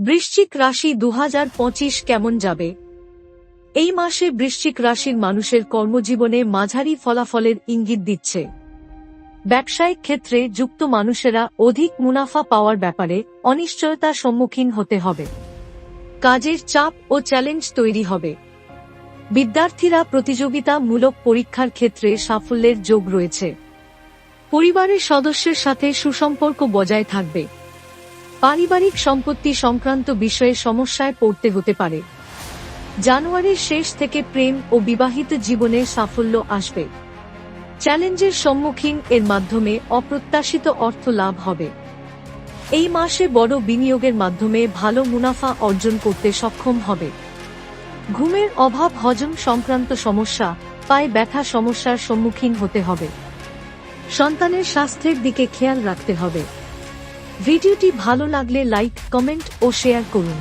বৃশ্চিক রাশি দু হাজার পঁচিশ কেমন যাবে? এই মাসে বৃশ্চিক রাশির মানুষের কর্মজীবনে মাঝারি ফলাফলের ইঙ্গিত দিচ্ছে। ব্যবসায়িক ক্ষেত্রে যুক্ত মানুষেরা অধিক মুনাফা পাওয়ার ব্যাপারে অনিশ্চয়তার সম্মুখীন হতে হবে। কাজের চাপ ও চ্যালেঞ্জ তৈরি হবে। বিদ্যার্থীরা প্রতিযোগিতামূলক পরীক্ষার ক্ষেত্রে সাফল্যের যোগ রয়েছে। পরিবারের সদস্যের সাথে সুসম্পর্ক বজায় থাকবে। পারিবারিক সম্পত্তি সংক্রান্ত বিষয়ে সমস্যায় পড়তে হতে পারে। জানুয়ারির শেষ থেকে প্রেম ও বিবাহিত জীবনে সাফল্য আসবে। চ্যালেঞ্জের সম্মুখীন এর মাধ্যমে অপ্রত্যাশিত অর্থ লাভ হবে। এই মাসে বড় বিনিয়োগের মাধ্যমে ভালো মুনাফা অর্জন করতে সক্ষম হবে। ঘুমের অভাব, হজম সংক্রান্ত সমস্যা, পায়ে ব্যথা সমস্যার সম্মুখীন হতে হবে। সন্তানের স্বাস্থ্যের দিকে খেয়াল রাখতে হবে। ভিডিওটি ভালো লাগলে লাইক কমেন্ট ও শেয়ার করুন।